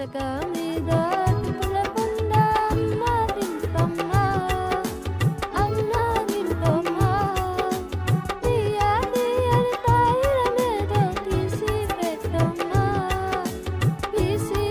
పుట్టక మీద తిప్పులకుండా అమ్మ దింపమ్మ అమ్మ దింపమ్మ తీయ తీయని పెట్టమ్మ తీసి